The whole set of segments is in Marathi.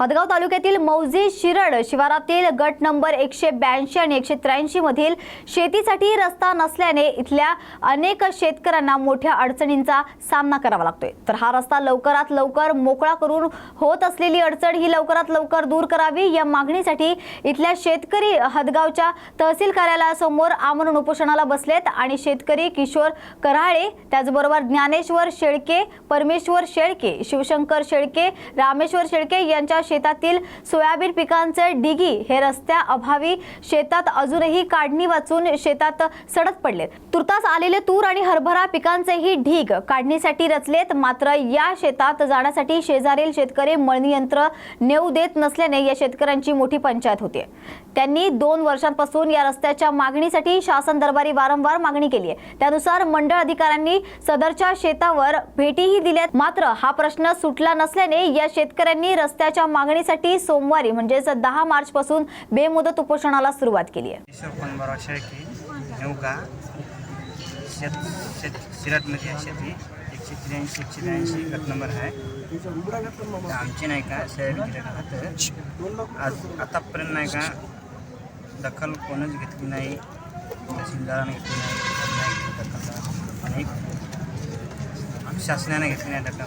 हदगाव तालुक्यातील मौजे शिरड शिवारातील गट नंबर एकशे ब्याऐंशी आणि एकशे त्र्याऐंशी मधील शेतीसाठी रस्ता नसल्याने इथल्या अनेक शेतकऱ्यांना मोठ्या अडचणींचा सामना करावा लागतोय. तर हा रस्ता लवकरात लवकर मोकळा करून होत असलेली अडचण ही लवकरात लवकर दूर करावी या मागणीसाठी इथल्या शेतकरी हदगावच्या तहसील कार्यालयासमोर आमरण उपोषणाला बसलेत आणि शेतकरी किशोर कराळे त्याचबरोबर ज्ञानेश्वर शेळके परमेश्वर शेळके शिवशंकर शेळके रामेश्वर शेळके यांच्या शेतातील सोयाबीन पिकांचे डिगी हे रस्त्या अभावी शेतात अजूनही काढणी वाचून शेतात सडत पडलेत. तुर्तास आलेले तूर आणि हरभरा पिकांचेही ढीग काढणीसाठी रचलेत. मात्र या शेतात जाण्यासाठी शेजारील शेतकरी मळणी यंत्र नेऊ देत नसल्याने या शेतकऱ्यांची मोठी पंचायत होते. त्यांनी दोन वर्षांपासून या रस्त्याच्या मागणीसाठी शासन दरबारी वारंवार मागणी केली आहे. त्यानुसार मंडळ अधिकाऱ्यांनी सदरच्या शेतावर भेटीही दिल्यात. मात्र हा प्रश्न सुटला नसल्याने या शेतकऱ्यांनी रस्त्याच्या मागणीसाठी सोमवारी म्हणजेच दहा मार्च पासून बेमुदत उपोषणाला सुरुवात केली आहे. एकशे त्र्याऐंशी एकशे त्र्याऐंशी गट नंबर आहे. आमचे नाही का सोयाबीनची आज आतापर्यंत नाही का दखल कोणच घेतली नाही तहसीलदाराने घेतली नाही नाही घेतली दखल. आणि शासनाने घेतली नाही दखल.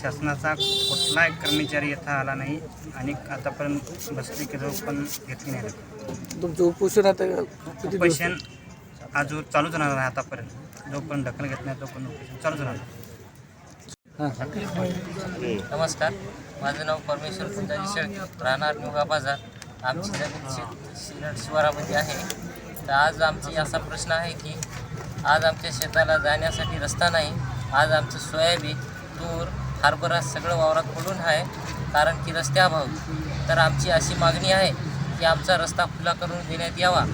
शासनाचा कुठलाही कर्मचारी येथा आला नाही आणि आतापर्यंत बसली की पण घेतली नाही दखल. तुमचं उपोषण आता उपोषण आज चालूच राहणार आहे आतापर्यंत. जोपर्यंत दखल घेत नाही तोपर्यंत उपोषण चालूच राहणार. हां. नमस्कार. माझं नाव परमेश्वर कुंजारी शेळके. राहणार मुगा बाजार. आमची जमीन शेत शिरड शिवारामध्ये आहे. तर आज आमची असा प्रश्न आहे की आज आमच्या शेताला जाण्यासाठी रस्ता नाही. आज आमचं सोयाबीन तूर हरभरा सगळं वावरात पडून आहे. कारण की रस्त्याअभावी तर आमची अशी मागणी आहे की आमचा रस्ता खुला करून देण्यात यावा.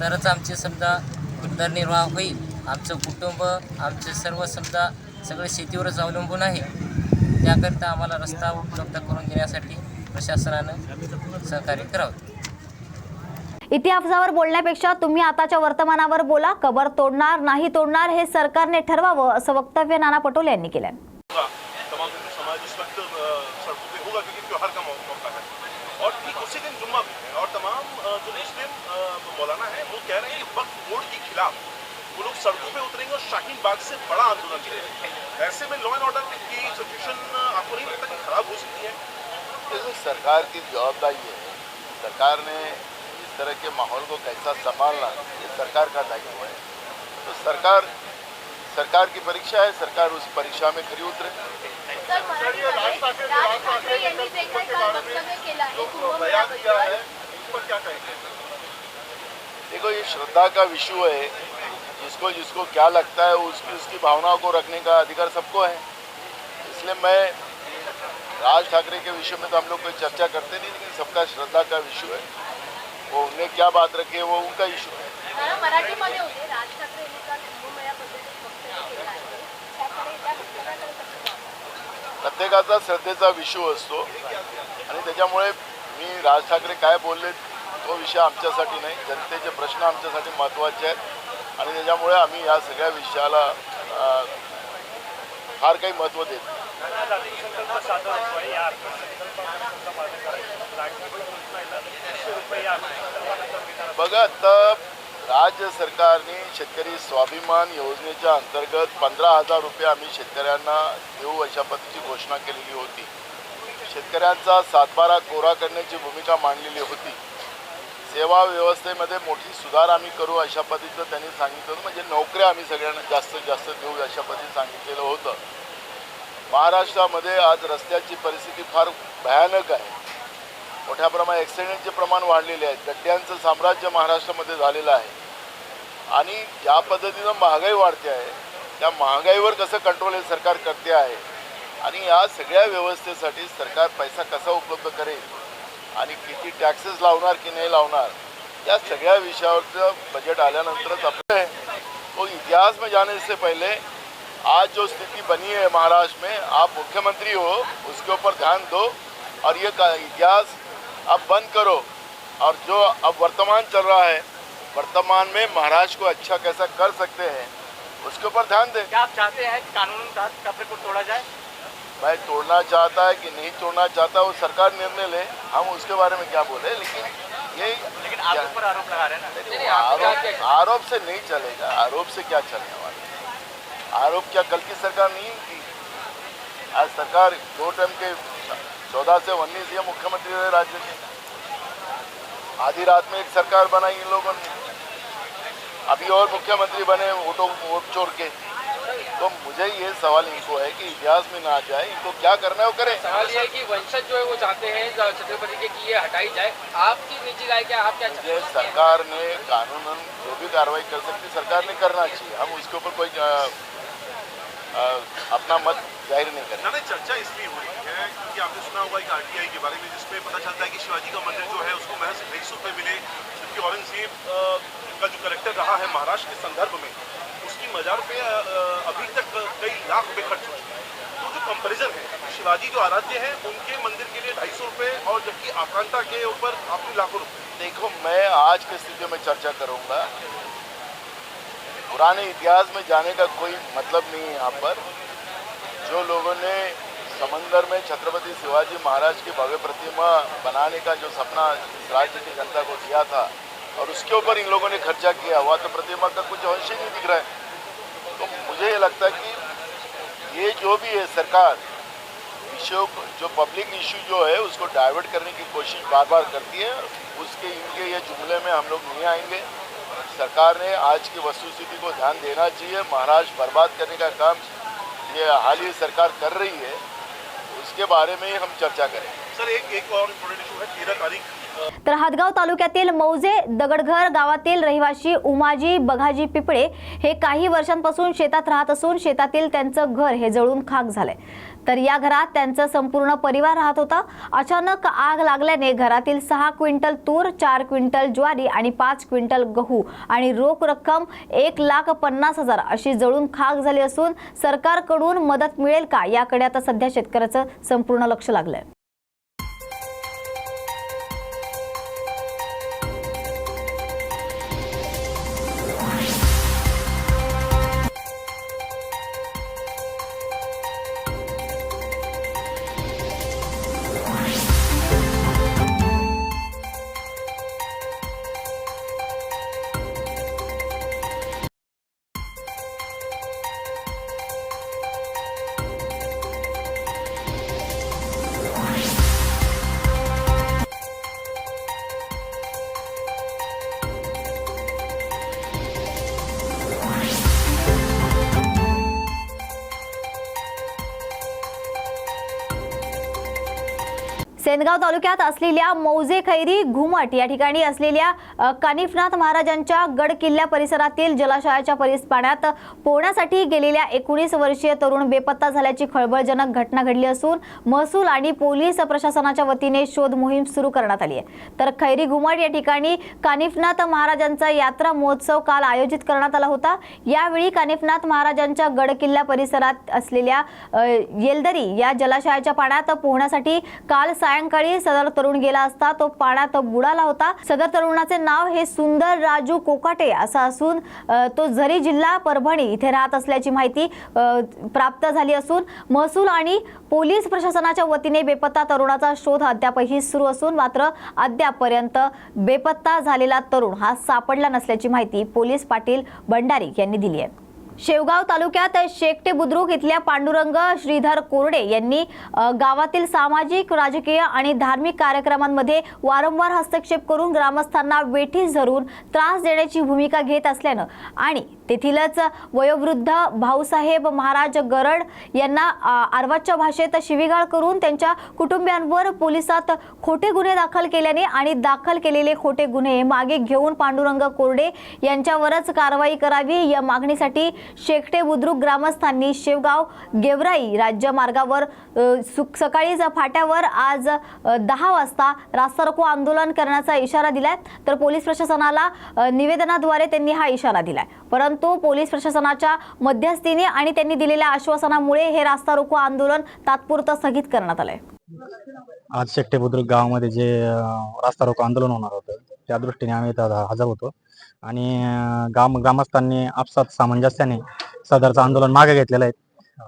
तरच आमचे समजा उदरनिर्वाह होईल. आमचं कुटुंब आमचे सर्व समजा सगळं शेतीवरच अवलंबून आहे. त्याकरिता आम्हाला रस्ता उपलब्ध करून देण्यासाठी प्रशासनानं सहकार्य करावं. इतिहासावर बोलण्यापेक्षा तुम्ही आताच्या वर्तमानावर बोला. कबर तोडणार नाही तोडणार हे सरकारने ठरवावं असं वक्तव्य नाना पटोले यांनी केलं सड़कों पे उतरेंगे और शाहीन बाग से बड़ा आंदोलन करेंगे। ऐसे में लॉ एंड ऑर्डर की सिचुएशन आपको नहीं लगता कि खराब हो सकती है? देखो सरकार की जवाबदारी है। सरकार ने इस तरह के माहौल को कैसा संभालना ये सरकार का दायित्व है। तो सरकार सरकार की परीक्षा है सरकार उस परीक्षा में खरी उतरे। कहेंगे? देखो ये श्रद्धा का विषय है। जिसको जिसको क्या लगता है उसकी उसकी भावनाओं को रखने का अधिकार सबको है। इसलिए मैं राज ठाकरे के विषय में तो हम लोग कोई चर्चा करते नहीं लेकिन सबका श्रद्धा का विषय है। वो उन्हें क्या बात रखी है वो उनका इशू है? प्रत्येकाचा श्रद्धेचा विषय असतो. आणि त्याच्यामुळे मी राज ठाकरे काय बोलले तो विषय आमच्यासाठी नाही. जनतेचे प्रश्न आमच्यासाठी महत्त्वाचे आहेत. आणि त्याच्यामुळे आम्ही या सगळ्या विषयाला फार काही महत्त्व देत बघा तर राज्य सरकारने शेतकरी स्वाभिमान योजनेच्या अंतर्गत पंधरा हजार रुपये आम्ही शेतकऱ्यांना देऊ अशा पद्धतीची घोषणा केलेली होती. शेतकऱ्यांचा सातबारा कोरा करण्याची भूमिका मांडलेली होती. सेवा व्यवस्थेमध्ये मोठी सुधार आम्ही करू अशा पद्धतीचं त्यांनी सांगितलं होतं. म्हणजे नोकऱ्या आम्ही सगळ्यांना जास्तीत जास्त देऊ अशा पद्धतीने सांगितलेलं होतं. महाराष्ट्रामध्ये आज रस्त्याची परिस्थिती फार भयानक आहे. मोठ्या प्रमाणात ॲक्सिडेंटचे प्रमाण वाढलेले आहे. गड्ड्यांचं साम्राज्य महाराष्ट्रामध्ये झालेलं आहे. आणि ज्या पद्धतीनं महागाई वाढते आहे. त्या महागाईवर कसं कंट्रोल हे सरकार करते आहे. आणि या सगळ्या व्यवस्थेसाठी सरकार पैसा कसा उपलब्ध करेल? आणि किती टॅक्सेस लावणार की नाही लावणार, या सगळ्या विषयावरचं बजट आल्यानंतरच आपलं तो इतिहास में जाने से पहले आज जो स्थिति बनी है महाराष्ट्र में, आप मुख्यमंत्री हो, उसके ऊपर ध्यान दो और ये इतिहास अब बंद करो। और जो अब वर्तमान चल रहा है, वर्तमान में महाराष्ट्र को अच्छा कैसा कर सकते हैं, उसके ऊपर ध्यान दें। क्या आप चाहते हैं कानून का को तोड़ा जाए? भाई तोड़ना चाहता है कि नहीं तोड़ना चाहता वो सरकार निर्णय ले। हम उसके बारे में क्या बोले लेकिन ये लेकिन आप पर आरोप लगा रहे हैं ना। आरोप आरोप से नहीं चलेगा आरोप से क्या चलने वाला आरोप क्या कल की सरकार नहीं थी आज सरकार दो टाइम के चौदह से उन्नीस ये मुख्यमंत्री रहे राज्य के। आधी रात में एक सरकार बनाई इन लोगों ने। अभी और मुख्यमंत्री बने वोटों वोट चोर के। तो मुझे ये सवाल इनको है कि इतिहास में ना जाए इनको क्या करना है वो करें। सवाल ये है कि वंशज जो है वो चाहते हैं छत्रपति के कि ये हटाई जाए। आपकी निजी राय क्या आप क्या चाहते मुझे सरकार ने कानूनन जो भी कार्रवाई कर सकती सरकार ने करना चाहिए। हम उसके ऊपर कोई अ, अ, अपना मत ज़ाहिर नहीं करें। चर्चा इसलिए हो रही है क्योंकि आपने सुना होगा एक आरटीआई के बारे में जिसमें पता चलता है कि शिवाजी का मंदिर जो है उसको महज ढाई सौ रुपये मिले जबकि औरंगज़ेब का जो करेक्टर रहा है महाराष्ट्र के संदर्भ में पे अ, अ, अभी तक कई लाख रुपए खर्च हो तो जो कंपैरिजन है शिवाजी जो आराध्य हैं उनके मंदिर के लिए ढाई सौ रुपये और जबकि आकांता के ऊपर आपने लाखों रुपए। देखो मैं आज की स्थिति में चर्चा करूँगा। पुराने इतिहास में जाने का कोई मतलब नहीं है यहाँ पर। जो लोगों ने समंदर में छत्रपति शिवाजी महाराज की भव्य प्रतिमा बनाने का जो सपना राज्य की जनता को दिया था और उसके ऊपर इन लोगों ने खर्चा किया हुआ तो प्रतिमा का कुछ अंश ही नहीं दिख रहा है। तो मुझे ये लगता है कि ये जो भी है सरकार को जो पब्लिक इशू जो है, उसको डाइवर्ट करने की कोशिश बार बार करती है। उसके, इनके ये जुमले में हम लोग नहीं आएँगे। सरकार ने आज की वस्तुस्थिति को ध्यान देना चाहिए। महाराष्ट्र बर्बाद करने का काम ये हाल ही सरकार कर रही है। उसके बारे में ही हम चर्चा करें सर, एक एक और इम्पोर्टेंट इशू है, तेरह तारीख तर हातगाव तालुक्यातील मौजे दगडघर गावातील रहिवासी उमाजी बघाजी पिपळे हे काही वर्षांपासून शेतात राहत असून शेतातील त्यांचं घर हे जळून खाक झालंय. तर या घरात त्यांचा संपूर्ण परिवार राहत होता. अचानक आग लागल्याने घरातील सहा क्विंटल तूर चार क्विंटल ज्वारी आणि पाच क्विंटल गहू आणि रोख रक्कम एक लाख पन्नास हजार अशी जळून खाक झाली असून सरकारकडून मदत मिळेल का याकडे आता सध्या शेतकऱ्याचं संपूर्ण लक्ष लागलंय. सेनगाव तालुक्यात असलेल्या मौजे खैरी घुमट या ठिकाणी असलेल्या कानिफनाथ महाराजांच्या गड किल्ल्या परिसरातील जलाशयाच्या परिस पाण्यात पोहण्यासाठी गेलेल्या एकोणीस वर्षीय तरुण बेपत्ता झाल्याची खळबळजनक घटना घडली असून महसूल आणि पोलीस प्रशासनाच्या वतीने शोध मोहीम सुरू करण्यात आली आहे. तर खैरी घुमट या ठिकाणी कानिफनाथ महाराजांचा यात्रा महोत्सव काल आयोजित करण्यात आला होता. यावेळी कानिफनाथ महाराजांच्या गड किल्ला परिसरात असलेल्या येलदरी या जलाशयाच्या पाण्यात पोहण्यासाठी काल सायंकाळी सदर तरुण गेला असता तो पाण्यात बुडाला होता. सदर तरुणाचे नाव हे सुंदर राजू कोकाटे असं असून तो झरी जिल्हा परभणी इथे राहत असल्याची माहिती प्राप्त झाली असून महसूल आणि पोलीस प्रशासनाच्या वतीने बेपत्ता तरुणाचा शोध अद्यापही सुरू असून मात्र अद्यापपर्यंत बेपत्ता झालेला तरुण हा सापडला नसल्याची माहिती पोलीस पाटील भंडारी यांनी दिली आहे. शेवगाव तालुक्यात शेकटे बुद्रुक इथल्या पांडुरंग श्रीधर कोरडे यांनी गावातील सामाजिक राजकीय आणि धार्मिक कार्यक्रमांमध्ये वारंवार हस्तक्षेप करून ग्रामस्थांना वेठीस धरून त्रास देण्याची भूमिका घेत असल्यानं आणि तेथीलच वयोवृद्ध भाऊसाहेब महाराज गरड यांना अ, आरवाच्या भाषेत शिवीगाळ करून त्यांच्या कुटुंबियांवर पोलिसात खोटे गुन्हे दाखल केल्याने आणि दाखल केलेले खोटे गुन्हे मागे घेऊन पांडुरंग कोरडे यांच्यावरच कारवाई करावी या मागणीसाठी शेकटे बुद्रुक ग्रामस्थांनी शेवगाव गेवराई राज्य मार्गावर सकाळीच फाट्यावर आज दहा वाजता रास्ता रोको आंदोलन करण्याचा इशारा दिलाय. तर पोलीस प्रशासनाला निवेदनाद्वारे त्यांनी हा इशारा दिलाय. परंतु पोलीस प्रशासनाच्या मध्यस्थीने आणि त्यांनी दिलेल्या आश्वासनामुळे हे रास्ता रोको आंदोलन तात्पुरतं स्थगित करण्यात आलंय. आज शेट्टे बुद्रुक गावामध्ये जे रास्ता रोको आंदोलन होणार होतं त्या दृष्टीने आम्ही इथं हजर होतो. आणि गाम ग्रामस्थांनी आपसात सामंजस्याने सदरचं आंदोलन मागे घेतलेलं आहे.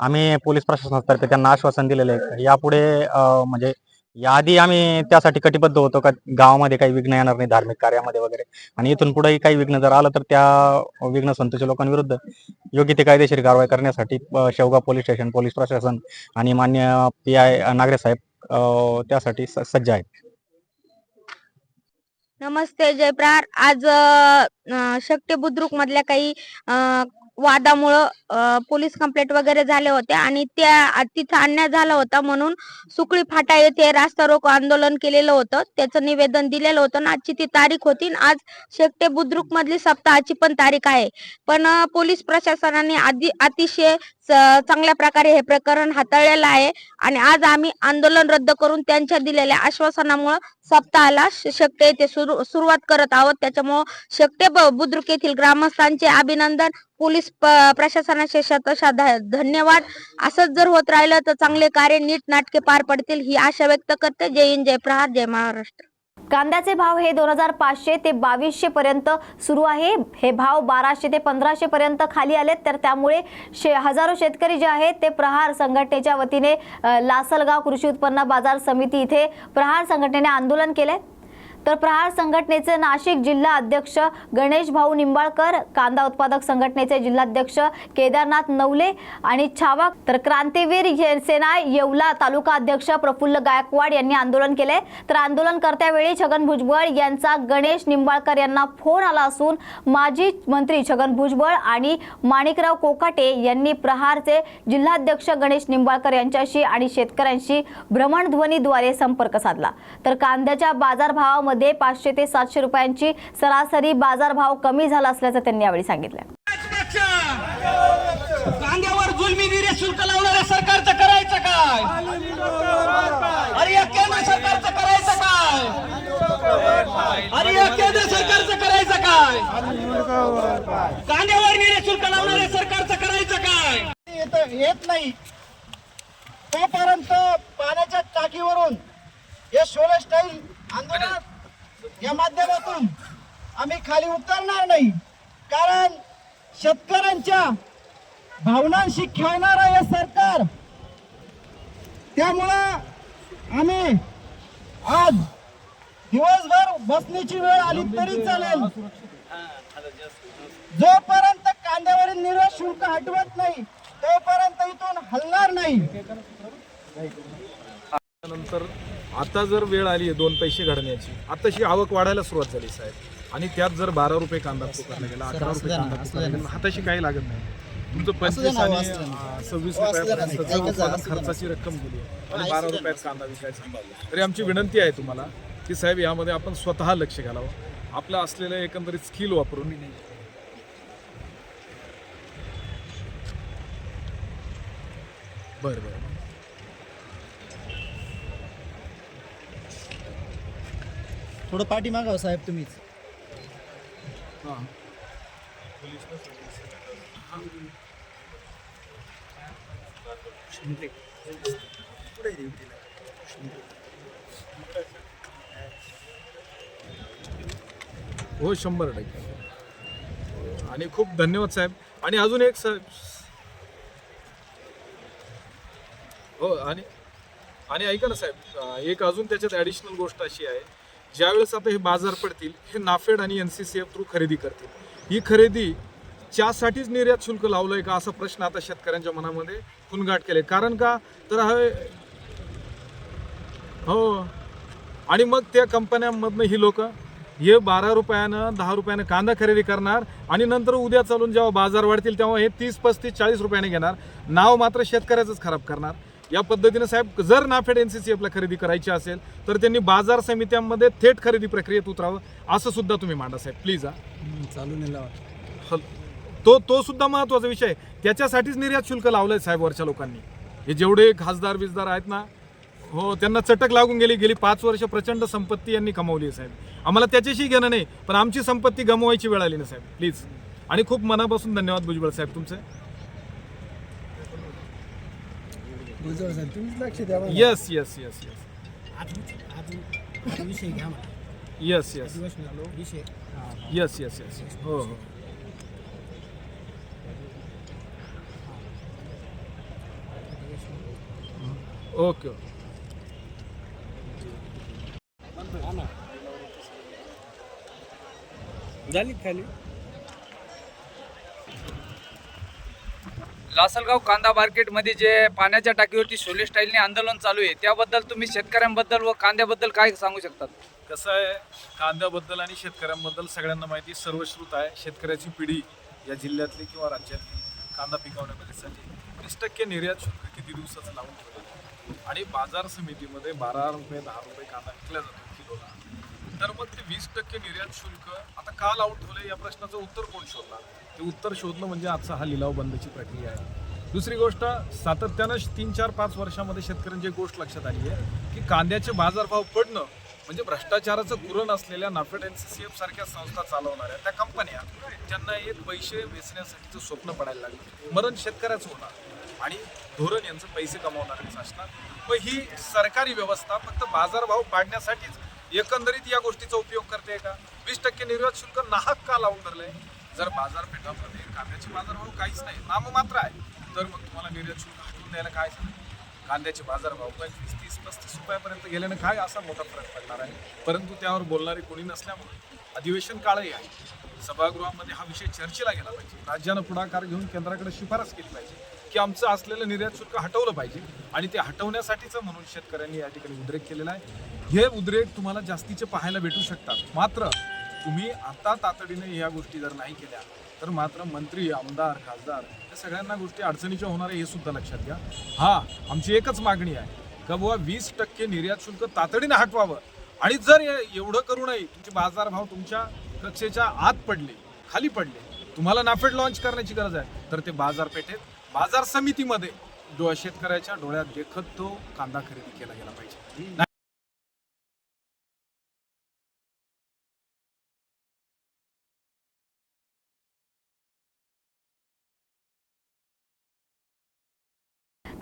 आम्ही पोलीस प्रशासनातर्फे त्यांना आश्वासन दिलेलं आहे. यापुढे म्हणजे याआधी आम्ही त्यासाठी कटिबद्ध होतो का? गावामध्ये काही विघ्न येणार नाही धार्मिक कार्यामध्ये वगैरे. आणि इथून पुढेही काही विघ्न जर आलं तर त्या विघ्न संतोषी लोकांविरुद्ध योग्य ते कायदेशीर कारवाई करण्यासाठी शेवगाव पोलीस स्टेशन पोलीस प्रशासन आणि मान्य पी आय नागरे साहेब त्यासाठी स- सज्ज आहेत. नमस्ते जयप्रार आज शक्ती बुद्रुक मधल्या काही वादामुळं पोलीस कंप्लेंट वगैरे झाले होते आणि त्या तिथं अन्याय झाला होता म्हणून सुकळी फाटा येथे रास्ता रोको आंदोलन केलेलं होतं. त्याचं निवेदन दिलेलं होतं आजची ती तारीख होती आणि आज शेकटे बुद्रुक मधली सप्ताहाची पण तारीख आहे. पण पोलीस प्रशासनाने आधी अतिशय चांगल्या प्रकारे हे प्रकरण हाताळलेलं आहे. आणि आज आम्ही आंदोलन रद्द करून त्यांच्या दिलेल्या आश्वासनामुळे सप्ताहाला शेकटे येथे सुरू सुरुवात करत आहोत. त्याच्यामुळं शेकटे ब- बुद्रुक येथील ग्रामस्थांचे अभिनंदन. पोलीस प्रशासनाचे शतशा धन्यवाद. असंच जर होत राहिलं तर चांगले कार्य नीट नाटके पार पडतील ही आशा व्यक्त करते. जय हिंद जय प्रहार जय महाराष्ट्र. कांद्याचे भाव हे दोन हजार पाचशे ते बावीसशे पर्यंत सुरू आहे. हे भाव बाराशे ते पंधराशे पर्यंत खाली आलेत. तर त्यामुळे शे हजारो शेतकरी जे आहेत ते प्रहार संघटनेच्या वतीने लासलगाव कृषी उत्पन्न बाजार समिती इथे प्रहार संघटनेने आंदोलन केलंय. तर प्रहार संघटनेचे नाशिक जिल्हा अध्यक्ष गणेश भाऊ निंबाळकर कांदा उत्पादक संघटनेचे जिल्हाध्यक्ष केदारनाथ नवले आणि छावा तर क्रांतीवीर सेना येवला तालुका अध्यक्ष प्रफुल्ल गायकवाड यांनी आंदोलन केले. तर आंदोलन करत्यावेळी छगन भुजबळ यांचा गणेश निंबाळकर यांना फोन आला असून माजी मंत्री छगन भुजबळ आणि माणिकराव कोकाटे यांनी प्रहारचे जिल्हाध्यक्ष गणेश निंबाळकर यांच्याशी आणि शेतकऱ्यांशी भ्रमणध्वनीद्वारे संपर्क साधला. तर कांद्याच्या बाजारभावामध्ये पाचशे ते सातशे रुपयांची सरासरी बाजारभाव कमी झाला असल्याचं त्यांनी यावेळी सांगितलं. कांद्यावर जुलमी निर्यात शुल्क लावणाऱ्या सरकारचं करायचं काय? अरे या केंद्र सरकारचं करायचं काय? अरे या केंद्र सरकारचं करायचं काय? कांद्यावर निर्यात शुल्क लावणाऱ्या सरकारचं करायचं काय? येत येत नाही. तोपर्यंत पाण्याच्या टाकीवरून हे शोले स्टाईल आंदोलन या माध्यमातून आम्ही खाली उतरणार नाही. कारण शेतकऱ्यांच्या भावनांशी खेळणार हे सरकार. त्यामुळं आम्ही आज दिवसभर बसण्याची वेळ आली तरी चालेल. जोपर्यंत कांद्यावरील निर्यात शुल्क हटवत नाही तोपर्यंत इथून हलणार नाही. नंतर आता जर वेळ आली आहे दोन पैसे घडण्याची आताशी आवक वाढायला सुरुवात झाली साहेब. आणि त्यात जर बारा रुपये कांदा पुकारला गेला अकरा रुपये कांदा पुकारला गेला हाताशी काही लागत नाही. तुमचं पंचवीस आणि सव्वीस रुपयापर्यंत खर्चाची रक्कम गेली आणि बारा रुपयात कांदा विकायचा तरी आमची विनंती आहे तुम्हाला की साहेब यामध्ये आपण स्वतः लक्ष घालावं. आपलं असलेलं एकंदरीत स्किल वापरून. बरं बरं. थोडं पाठी मागावं साहेब तुम्हीच. हां. हो शंभर टक्के. आणि खूप धन्यवाद साहेब. आणि अजून एक साहेब हो आणि आणि ऐका ना साहेब एक अजून त्याच्यात ॲडिशनल गोष्ट अशी आहे. ज्यावेळेस आता हे बाजार पडतील हे नाफेड आणि N C C F through खरेदी करतील. ही खरेदी च्यासाठीच निर्यात शुल्क लावलं आहे का असा प्रश्न आता शेतकऱ्यांच्या मनामध्ये खुनगाट केले कारण का? तर हवे हो. आणि मग त्या कंपन्यांमधनं ही लोक हे बारा रुपयानं दहा रुपयानं कांदा खरेदी करणार आणि नंतर उद्या चालून जेव्हा बाजार वाढतील तेव्हा हे तीस पस्तीस चाळीस रुपयाने घेणार. नाव मात्र शेतकऱ्याचंच खराब करणार. या पद्धतीने साहेब जर नाफेड एन सी सी एफला खरेदी करायची असेल तर त्यांनी बाजार समित्यांमध्ये थेट खरेदी प्रक्रियेत उतरावं असं सुद्धा तुम्ही मांडा साहेब प्लीज हा. हल तो तो सुद्धा महत्त्वाचा विषय आहे. त्याच्यासाठीच निर्यात शुल्क लावलंय साहेब वरच्या लोकांनी. हे जेवढे खासदार बिजदार आहेत ना हो त्यांना चटक लागून गेली गेली पाच वर्ष प्रचंड संपत्ती यांनी कमावली आहे साहेब. आम्हाला त्याच्याशी घेणं नाही पण आमची संपत्ती गमवायची वेळ आली ना साहेब प्लीज आणि खूप मनापासून धन्यवाद भुजबळ साहेब तुमचे. गोजवळ सर तुम्हीच लक्ष द्या बरं. येस येस येस येस अजून अजून अजून विषय घ्या मला. येस येस दिवस मिळालो विषय. येस येस येस येस हो हो. ओके ओके झाली खाली? लासलगाव कांदा मार्केटमध्ये जे पाण्याच्या टाकीवरती सोले स्टाईलने आंदोलन चालू आहे त्याबद्दल तुम्ही शेतकऱ्यांबद्दल व कांद्याबद्दल काय सांगू शकतात कसं आहे कांद्याबद्दल आणि शेतकऱ्यांबद्दल सगळ्यांना माहिती सर्वश्रुत आहे. शेतकऱ्याची पिढी या जिल्ह्यातली किंवा राज्यातली कांदा पिकवण्यासाठी वीस टक्के निर्यात शुल्क किती दिवसाचं लावून ठेवलं आणि बाजार समितीमध्ये बारा रुपये दहा रुपये कांदा विकला जातो किलोला. तर मग ते वीस टक्के निर्यात शुल्क आता का लावून ठेवले या प्रश्नाचं उत्तर कोण शोधणार? ते उत्तर शोधणं म्हणजे आजचा हा लिलाव बंदची प्रक्रिया आहे. दुसरी गोष्ट सातत्यानं तीन चार पाच वर्षामध्ये शेतकऱ्यांची एक गोष्ट लक्षात आली आहे की कांद्याचे बाजारभाव पडणं म्हणजे भ्रष्टाचाराचं कुरण असलेल्या NAFED N C C F सारख्या संस्था चालवणाऱ्या त्या कंपन्या त्यांना हे पैसे वेचण्यासाठीचं स्वप्न पडायला लागलं. मरण शेतकऱ्याचं होणार. आणि धोरण यांचं पैसे कमावणारेच असणार. व ही सरकारी व्यवस्था फक्त बाजारभाव पाडण्यासाठीच एकंदरीत या गोष्टीचा उपयोग करते का? वीस टक्के निर्यात शुल्क नाहक का लावून धरलंय? जर बाजारपेठामध्ये कांद्याचे बाजारभाव काहीच नाही नाममात्र आहे. तर मग तुम्हाला निर्यात शुल्क हटवून द्यायला काय झालं? कांद्याचे बाजारभाव पंचवीस तीस पस्तीस रुपयापर्यंत गेल्यानं काय असा मोठा फरक पडणार आहे? परंतु त्यावर बोलणारे कोणी नसल्यामुळे अधिवेशन काळही आहे. सभागृहामध्ये हा विषय चर्चेला गेला पाहिजे. राज्यानं पुढाकार घेऊन केंद्राकडे शिफारस केली पाहिजे की आमचं असलेलं निर्यात शुल्क हटवलं पाहिजे आणि ते हटवण्यासाठीच म्हणून शेतकऱ्यांनी या ठिकाणी उद्रेक केलेला आहे. हे उद्रेक तुम्हाला जास्तीचे पाहायला भेटू शकतात. मात्र तुम्ही आता तातडीने या गोष्टी जर नाही केल्या तर मात्र मंत्री आमदार खासदार या सगळ्यांना गोष्टी अडचणीच्या होणार आहे हे सुद्धा लक्षात घ्या. हा आमची एकच मागणी आहे का बुवा वीस टक्के निर्यात शुल्क तातडीने हटवावं? आणि जर एवढं करू नये तुमचे बाजारभाव तुमच्या कक्षेच्या आत पडले खाली पडले तुम्हाला नाफेड लॉन्च करण्याची गरज आहे तर ते बाजारपेठेत बाजार समितीमध्ये डो शेतकऱ्याच्या डोळ्यात देखत तो कांदा खरेदी केला गेला पाहिजे.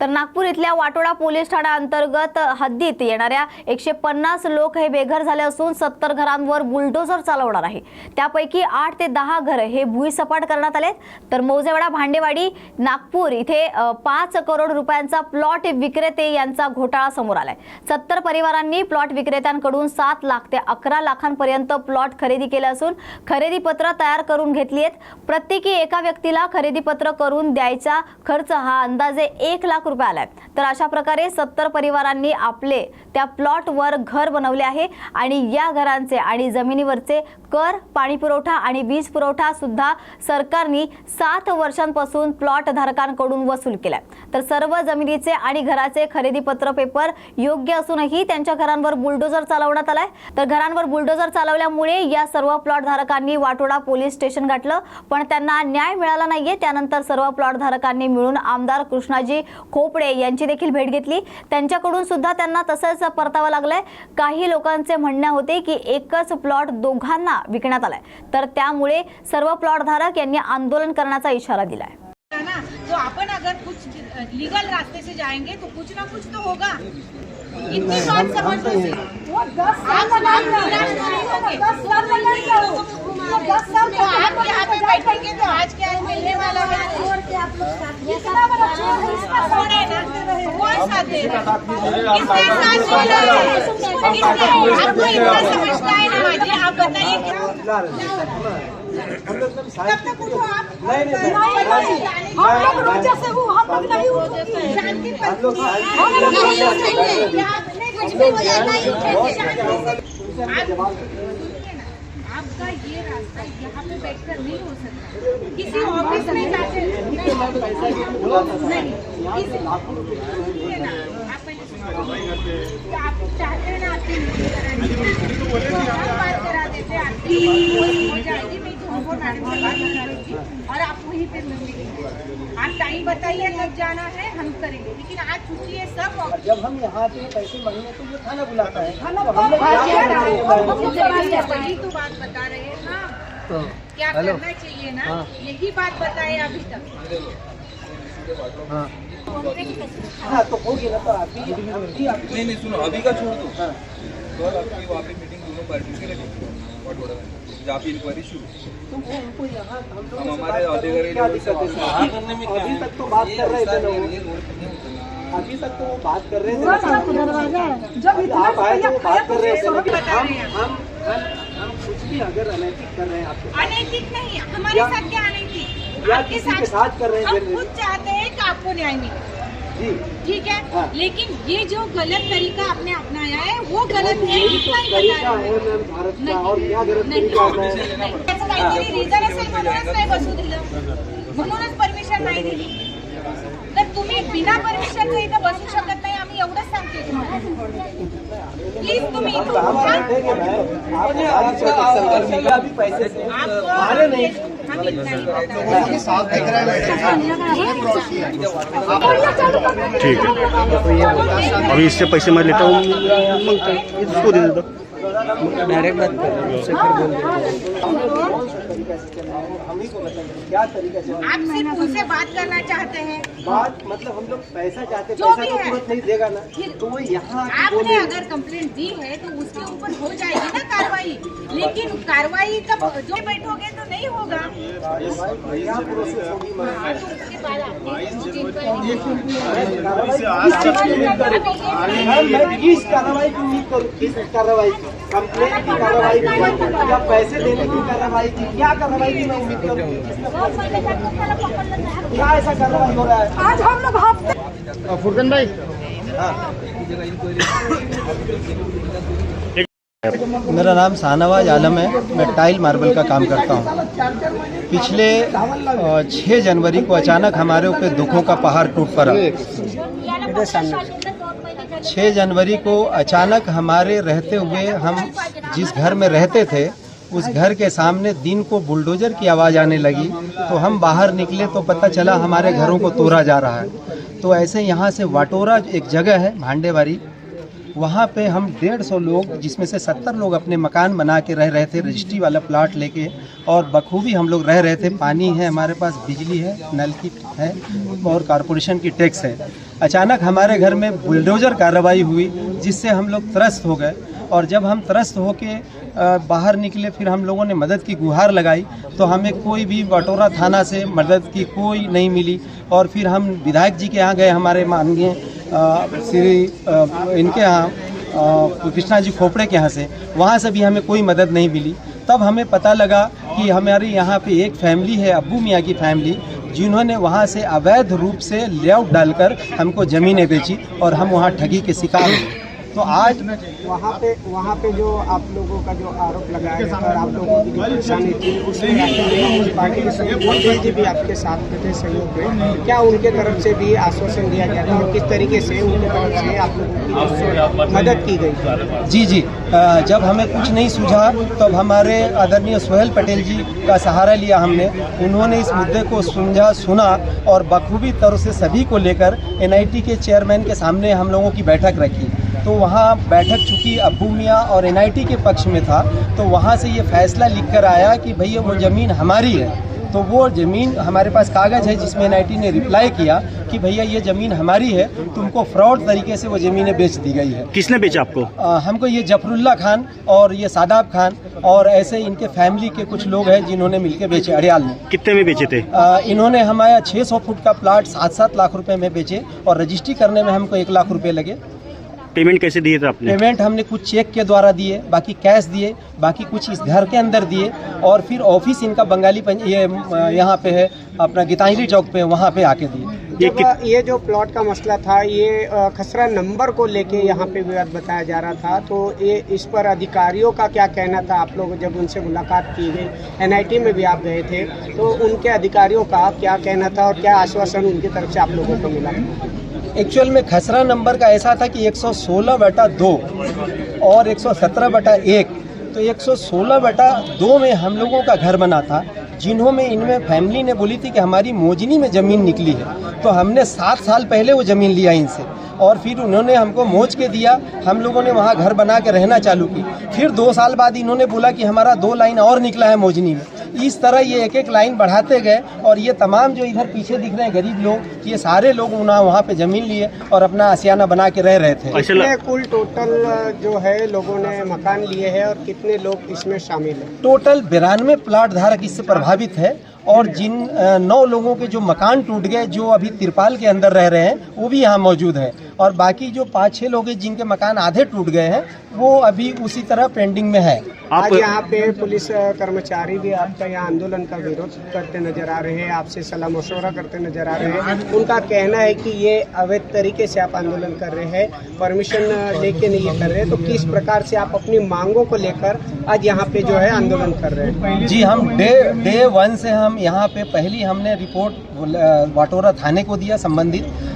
तर नागपूर इथल्या वाटोडा पोलीस ठाणा अंतर्गत हद्दीत येणाऱ्या एकशे पन्नास लोक हे बेघर झाले असून सत्तर घरांवर बुलडोझर चालवणार आहे. त्यापैकी आठ ते दहा घर हे भुईसपाट करण्यात आले तर मौजेवाडा भांडेवाडी नागपूर इथे पाच करोड रुपयांचा प्लॉट विक्रेते यांचा घोटाळा समोर आलाय. सत्तर परिवारांनी प्लॉट विक्रेत्यांकडून सात लाख ते अकरा लाखांपर्यंत प्लॉट खरेदी केले असून खरेदी पत्र तयार करून घेतली आहेत. प्रत्येकी एका व्यक्तीला खरेदी पत्र करून द्यायचा खर्च हा अंदाजे एक लाख रुपये आलाय. तर अशा प्रकारे सत्तर परिवारांनी आपले त्या प्लॉटवर घर बनवले आहे आणि या घरांचे आणि जमिनीवरचे कर पाणी पुरवठा आणि वीज पुरवठा सुद्धा सरकारने सात वर्षांपासून प्लॉट धारकांकडून वसूल केलाय. तर सर्व जमिनीचे आणि घराचे खरेदी पत्र पेपर योग्य असूनही त्यांच्या घरांवर बुलडोजर चालवण्यात आलाय. तर घरांवर बुलडोजर चालवल्यामुळे या सर्व प्लॉट धारकांनी वाटोडा पोलीस स्टेशन गाठलं. पण त्यांना न्याय मिळाला नाहीये. त्यानंतर सर्व प्लॉट धारकांनी मिळून आमदार कृष्णाजी खोपडे यांची देखील भेट घेतली. त्यांच्याकडून सुद्धा त्यांना तसंच परतावं लागलंय. काही लोकांचे म्हणणे होते की एकच प्लॉट दोघांना विकण्यात आलाय. तर त्यामुळे सर्व प्लॉट धारक यांनी आंदोलन करण्याचा इशारा दिलाय. ना तो अपन अगर कुछ लीगल रास्ते से जाएंगे तो कुछ ना कुछ तो होगा. इतनी बात समझने से आप निराश नहीं होंगे तो आप यहाँ पे बैठेंगे तो आज के आज मिलने वाला है? कौन है? ना कौन साथ दे रहा है? किसके साथ दे रहा है? किसने आपको इतना समझता है ना माजी आप बताइए कब तक उठो आप हम लोग रोजा से हूँ हम लोग नहीं उठते शांति पर हम लोग नहीं उठेंगे नहीं कुछ भी हो जाए नहीं का ये रास्ता यहाँ पे बैठकर नहीं हो सकता? किसी ऑफिस में जाके नहीं और आप वहीं पे मिलेंगे आप टाइम बताइए कब जाना है हम करेंगे। लेकिन आज छुट्टी है सब जब हम यहाँ हैं पैसे मांगने तो ये थाना बुलाता है। हम वही तो बात बता रहे हैं। ना तो क्या करना चाहिए ना? यही बात बताए अभी तक। हाँ। हाँ तो हो गया ना तो अभी नहीं नहीं सुनो अभी का छोड़ दो। कल आपकी वहाँ पे मीटिंग दोनों पार्टी की रखेंगे बटोड़ा में जहाँ इंक्वायरी शुरू तो वो उनको यहाँ हम लोग हमारे करने में है? अभी तक तो बात कर रहे थे अभी तक तो वो बात कर रहे थे जब आप आए तो बात कर रहे थे हम हम हम हम कुछ भी अगर अनैतिक कर रहे हैं आपके अनैतिक नहीं हमारे साथ क्या अनैतिक या किसी के साथ कर रहे हैं खुद चाहते हैं कि आपको न्याय मिले। ठीक है? हाँ। लेकिन ये जो गलत तरीका आपने अपनाया है वो गलत है इतना तो ही बता है रहे हैं। असेल म्हणूनच नाही बसू दिलं म्हणूनच परमिशन नाही दिली तर तुम्ही बिना परमिशनचं इथं बसू शकत नाही आम्ही एवढंच सांगते तुम्हाला. प्लीज़ तुम्ही इथून. चाहते हैं कि मेरा पैसे आपको नहीं. ही हैं. ठीक है अभी इससे पैसे मैं लेता हूँ इसको दे देता. डायरेक्ट बात कर. हैं हैं हम ही को बताएँगे क्या तरीका से आप सिर्फ़ उनसे बात करना चाहते हैं। बात मतलब हम लोग पैसा चाहते पैसा तो तुरंत नहीं देगा ना। तो वो यहाँ आपने अगर कंप्लेंट दी है तो उसके ऊपर हो जाएगी ना कार्रवाई। लेकिन कार्रवाई तब जो बैठोगे तो नहीं होगा। क्या प्रोसेस होगी? हाँ, तो किस कार्रवाई की उम्मीद करूँ। किस कार्रवाई की कंप्लेंट की कार्रवाई की या पैसे देने की कार्रवाई की क्या आज हम लोग हफ़्ते फुरकन भाई मेरा नाम शाहनवाज आलम है। मैं टाइल मार्बल का काम करता हूँ। पिछले अ, 6 जनवरी को अचानक हमारे ऊपर दुखों का पहाड़ टूट पड़ा। 6 जनवरी को अचानक हमारे रहते हुए हम जिस घर में रहते थे उस घर के सामने दिन को बुलडोजर की आवाज़ आने लगी। तो हम बाहर निकले तो पता चला हमारे घरों को तोड़ा जा रहा है। तो ऐसे यहाँ से वाटोरा एक जगह है, भांडेवारी। वहाँ पे हम डेढ़ सौ लोग, जिसमें से सत्तर लोग अपने मकान बना के रह रहे थे, रजिस्ट्री वाला प्लाट लेके, और बखूबी हम लोग रह रहे थे। पानी है हमारे पास, बिजली है, नल की है, और कॉरपोरेशन की टैक्स है। अचानक हमारे घर में बुलडोजर कार्रवाई हुई, जिससे हम लोग त्रस्त हो गए। और जब हम त्रस्त होके अ, बाहर निकले फिर हम लोगों ने मदद की गुहार लगाई तो हमें कोई भी बटोरा थाना से मदद की कोई नहीं मिली। और फिर हम विधायक जी के यहाँ गए हमारे माननीय श्री इनके यहाँ कृष्णा जी खोपड़े के यहाँ से वहाँ से भी हमें कोई मदद नहीं मिली। तब हमें पता लगा कि हमारे यहाँ पे एक फैमिली है अब्बू मियाँ की फैमिली जिन्होंने वहाँ से अवैध रूप से लेआउट डालकर हमको ज़मीनें बेची और हम वहाँ ठगी के शिकार हुए। तो आज वहाँ पे वहाँ पे जो आप लोगों का जो आरोप लगाया गया और आप लोगों की जो परेशानी थी उसमें पार्टी के भी आपके साथ में थे सहयोग में क्या उनके तरफ़ से भी आश्वासन दिया गया था और किस तरीके से उनके तरफ़ से आप लोगों की मदद की गई जी जी। जब हमें कुछ नहीं सूझा तब हमारे आदरणीय सोहेल पटेल जी का सहारा लिया हमने। उन्होंने इस मुद्दे को समझा सुना और बखूबी तरह से सभी को लेकर एनआईटी के चेयरमैन के सामने हम लोगों की बैठक रखी। तो वहाँ बैठक चुकी अब्बू मियाँ और एनआईटी के पक्ष में था। तो वहाँ से ये फैसला लिख कर आया कि भैया वो ज़मीन हमारी है। तो वो ज़मीन हमारे पास कागज़ है जिसमें एनआईटी ने रिप्लाई किया कि भैया ये ज़मीन हमारी है तुमको फ्रॉड तरीके से वो ज़मीनें बेच दी गई है। किसने बेचा आपको? अ, हमको ये जफरुल्ला खान और ये सादाब खान और ऐसे इनके फैमिली के कुछ लोग हैं जिन्होंने मिलकर बेचे अड़ियाल में। कितने में बेचे थे? अ, इन्होंने हमारा 600 फुट का प्लाट सात सात लाख रुपये में बेचे और रजिस्ट्री करने में हमको एक लाख रुपये लगे। पेमेंट कैसे दिए थे आपने? पेमेंट हमने कुछ चेक के द्वारा दिए बाकी कैश दिए बाकी कुछ इस घर के अंदर दिए और फिर ऑफ़िस इनका बंगाली पंज ये यहाँ पे है अपना गीतांजलि चौक पे वहाँ पे आके दिए। ये ये जो प्लॉट का मसला था ये खसरा नंबर को लेके यहाँ पे विवाद बताया जा रहा था तो ये इस पर अधिकारियों का क्या कहना था? आप लोग जब उनसे मुलाकात की गई एनआईटी में भी आप गए थे तो उनके अधिकारियों का क्या कहना था और क्या आश्वासन उनकी तरफ़ से आप लोगों को मिला? एक्चुअल में खसरा नंबर का ऐसा था कि 116 बटा दो और 117 बटा एक। तो 116 बटा दो में हम लोगों का घर बना था, जिन्हों में इनमें फैमिली ने बोली थी कि हमारी मोजनी में ज़मीन निकली है। तो हमने सात साल पहले वो ज़मीन लिया इनसे और फिर उन्होंने हमको मोज के दिया, हम लोगों ने वहाँ घर बना के रहना चालू की। फिर दो साल बाद इन्होंने बोला कि हमारा दो लाइन और निकला है मोजनी में। इस तरह ये एक एक लाइन बढ़ाते गए और ये तमाम जो इधर पीछे दिख रहे हैं गरीब लोग ये सारे लोग उन्हें वहाँ पे ज़मीन लिए और अपना आसियाना बना के रह रहे थे। कितने कुल टोटल जो है लोगों ने मकान लिए हैं और कितने लोग इसमें शामिल हैं? टोटल बिरानवे प्लाट धारक इससे प्रभावित है और जिन नौ लोगों के जो मकान टूट गए जो अभी तिरपाल के अंदर रह रहे हैं वो भी यहाँ मौजूद है। और बाकी जो पाँच छः लोग हैं जिनके मकान आधे टूट गए हैं वो अभी उसी तरह पेंडिंग में है। आज यहाँ पे पुलिस कर्मचारी भी आपका यहाँ आंदोलन का विरोध करते नज़र आ रहे हैं आपसे सलाह मशवरा करते नज़र आ रहे हैं। उनका कहना है कि ये अवैध तरीके से आप आंदोलन कर रहे हैं परमिशन लेके नहीं ये कर रहे तो किस प्रकार से आप अपनी मांगों को लेकर आज यहाँ पे जो है आंदोलन कर रहे हैं? जी हम डे डे वन से हम यहाँ पे पहली हमने रिपोर्ट वाटोरा थाने को दिया संबंधित।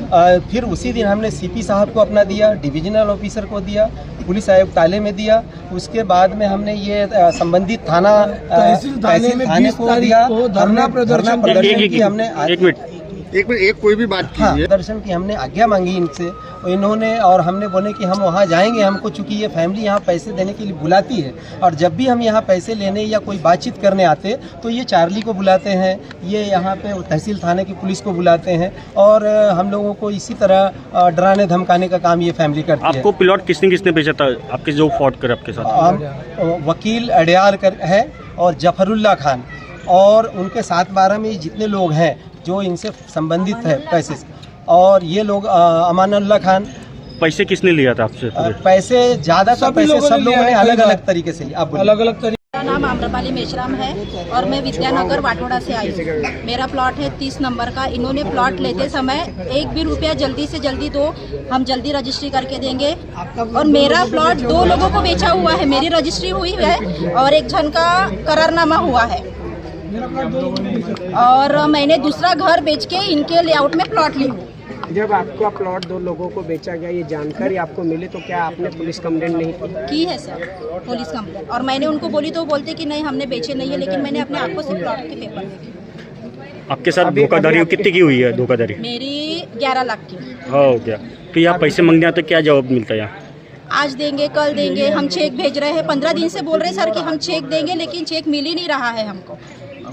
फिर उसी दिन हमने सीपी साहब को अपना दिया डिविजनल ऑफिसर को दिया पुलिस आयुक्तालय में दिया उसके बाद में हमने ये संबंधित थाना तहसील थाने को दिया धरना प्रदर्शन प्रदर्शन की हमने एक मिनट। एक मिनट एक कोई भी बात हाँ दर्शन की हमने आज्ञा मांगी इनसे और इन्होंने और हमने बोले कि हम वहाँ जाएँगे हमको चूँकि ये फैमिली यहाँ पैसे देने के लिए बुलाती है और जब भी हम यहाँ पैसे लेने या कोई बातचीत करने आते तो ये चार्ली को बुलाते हैं ये यहाँ पे तहसील थाने की पुलिस को बुलाते हैं और हम लोगों को इसी तरह डराने धमकाने का काम ये फैमिली करती आपको है। आपको प्लॉट किसने किसने भेजा था? आपके जो फ्रॉड कर आपके साथ? हम वकील अडियाल कर है और जफरुल्ला खान और उनके साथ बारह में जितने लोग हैं जो इनसे संबंधित है पैसे और ये लोग अ, अमानुल्लाह खान। पैसे किसने लिया था आपसे? पैसे ज़्यादातर पैसे सब लोगों ने अलग अलग तरीके से लिए आप अलग अलग मेरा नाम आम्रपाली मेश्राम है और मैं विद्यानगर वाटोड़ा से आई हूँ। मेरा प्लॉट है तीस नंबर का। इन्होंने प्लॉट लेते समय एक भी रुपया जल्दी से जल्दी दो हम जल्दी रजिस्ट्री करके देंगे। और मेरा प्लॉट दो लोगों को बेचा हुआ है मेरी रजिस्ट्री हुई है और एक जन का करारनामा हुआ है। और मैंने दूसरा घर बेच के इनके लेआउट में प्लॉट ली। हूँ जब आपका प्लॉट दो लोगों को बेचा गया ये जानकारी आपको मिली तो क्या आपने पुलिस कंप्लेंट नहीं की? की है सर पुलिस कंप्लेंट और मैंने उनको बोली तो वो बोलते कि नहीं हमने बेचे नहीं है लेकिन मैंने अपने आँखों से प्लॉट के पेपर देखे आपके साथ धोखाधड़ी कितनी की हुई है धोखाधड़ी? मेरी ग्यारह लाख की। हो गया। फिर आप पैसे मांगने आते क्या जवाब मिलता है यहाँ? आज देंगे कल देंगे हम चेक भेज रहे हैं। पंद्रह दिन से बोल रहे हैं सर कि हम चेक देंगे लेकिन चेक मिल ही नहीं रहा है हमको।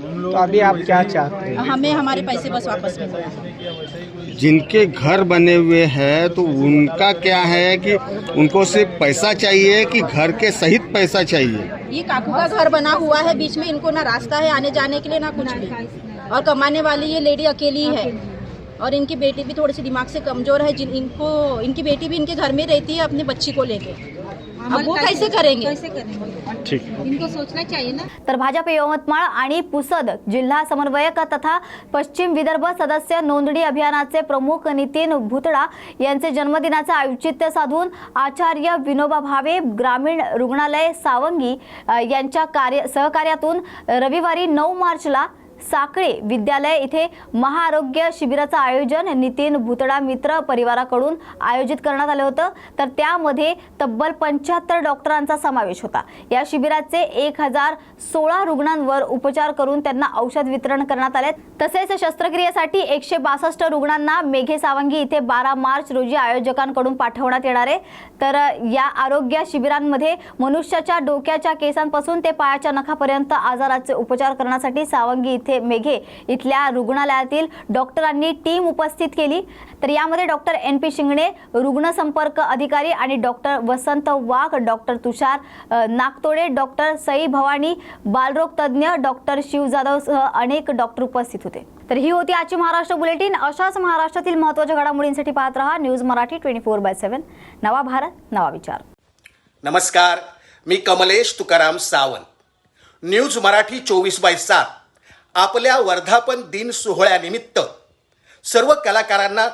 तो अभी आप क्या चाहते हैं? हमें हमारे पैसे बस वापस मिल जाए जिनके घर बने हुए हैं तो उनका क्या है कि उनको सिर्फ़ पैसा चाहिए कि घर के सहित पैसा चाहिए? ये काकू का घर बना हुआ है बीच में इनको ना रास्ता है आने जाने के लिए ना कुछ भी। और कमाने वाली ये लेडी अकेली है। और इनकी बेटी भी थोड़ी सी दिमाग से कमज़ोर है जिन इनको इनकी बेटी भी इनके घर में रहती है अपने बच्ची को लेके। अब वो कैसे करेंगे? कैसे करेंगे? ठीक. इनको सोचना चाहिए ना. तर भाजप यवतमाळ आणि पुसद जिल्हा समन्वयक तथा पश्चिम विदर्भ सदस्य नोंदणी अभियानाचे प्रमुख नितीन भुतडा यांचे जन्मदिनाचे औचित्य साधून आचार्य विनोबा भावे ग्रामीण रुग्णालय सावंगी यांच्या कार्य सहकार्यातून रविवारी नऊ मार्चला साखळे विद्यालय इथे महाआरोग्य शिबिराचं आयोजन नितीन भुतडा मित्र परिवाराकडून आयोजित करण्यात आलं होतं. तर त्यामध्ये तब्बल पंच्याहत्तर डॉक्टरांचा समावेश होता. या शिबिराचे एक हजार सोळा रुग्णांवर उपचार करून त्यांना औषध वितरण करण्यात आले. तसेच शस्त्रक्रियेसाठी एकशे बासष्ट रुग्णांना मेघे सावंगी इथे बारा मार्च रोजी आयोजकांकडून पाठवण्यात येणार आहे. तर या आरोग्य शिबिरांमध्ये मनुष्याच्या डोक्याच्या केसांपासून ते पायाच्या नखापर्यंत आजाराचे उपचार करण्यासाठी सावंगी इथे मेघे इथल्या रुग्णालयातील डॉक्टरांनी टीम उपस्थित केली. तर यामध्ये डॉक्टर एन पी शिंगणे रुग्णसंपर्क अधिकारी आणि doctor Vasant Wagh doctor Tushar Nagtode doctor Sai Bhavani बालरोग तज्ज्ञ डॉक्टर शिव जाधव सह अनेक डॉक्टर उपस्थित होते. तर ही होती आजची महाराष्ट्र बुलेटिन. अशाच महाराष्ट्रातील महत्त्वाच्या घडामोडींसाठी पाहत रहा news Marathi twenty four by seven. नवा भारत नवा विचार. नमस्कार मी कमलेश तुकाराम सावंत. न्यूज मराठी चोवीस बाय सात. आपल्या वर्धापन दिन सोहळ्यानिमित्त सर्व कलाकारांना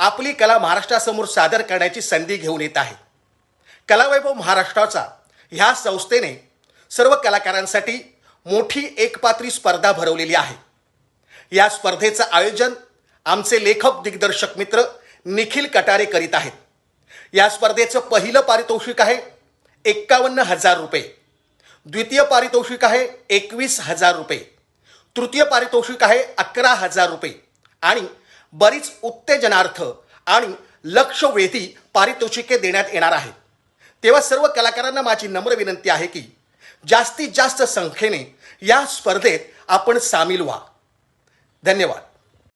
आपली कला महाराष्ट्रासमोर सादर करण्याची संधी घेऊन येत आहे. कलावैभव महाराष्ट्राचा ह्या संस्थेने सर्व कलाकारांसाठी मोठी एकपात्री स्पर्धा भरवलेली आहे. या स्पर्धेचं आयोजन आमचे लेखक दिग्दर्शक मित्र निखिल कटारे करीत आहेत. या स्पर्धेचं पहिलं पारितोषिक आहे एक्कावन्न हजार रुपये. द्वितीय पारितोषिक आहे एकवीस हजार रुपये. तृतीय पारितोषिक आहे अकरा हजार रुपये आणि बरीच उत्तेजनार्थ आणि लक्षवेधी पारितोषिके देण्यात येणार आहेत. तेव्हा सर्व कलाकारांना माझी नम्र विनंती आहे की जास्तीत जास्त संख्येने या स्पर्धेत आपण सामील व्हा. धन्यवाद.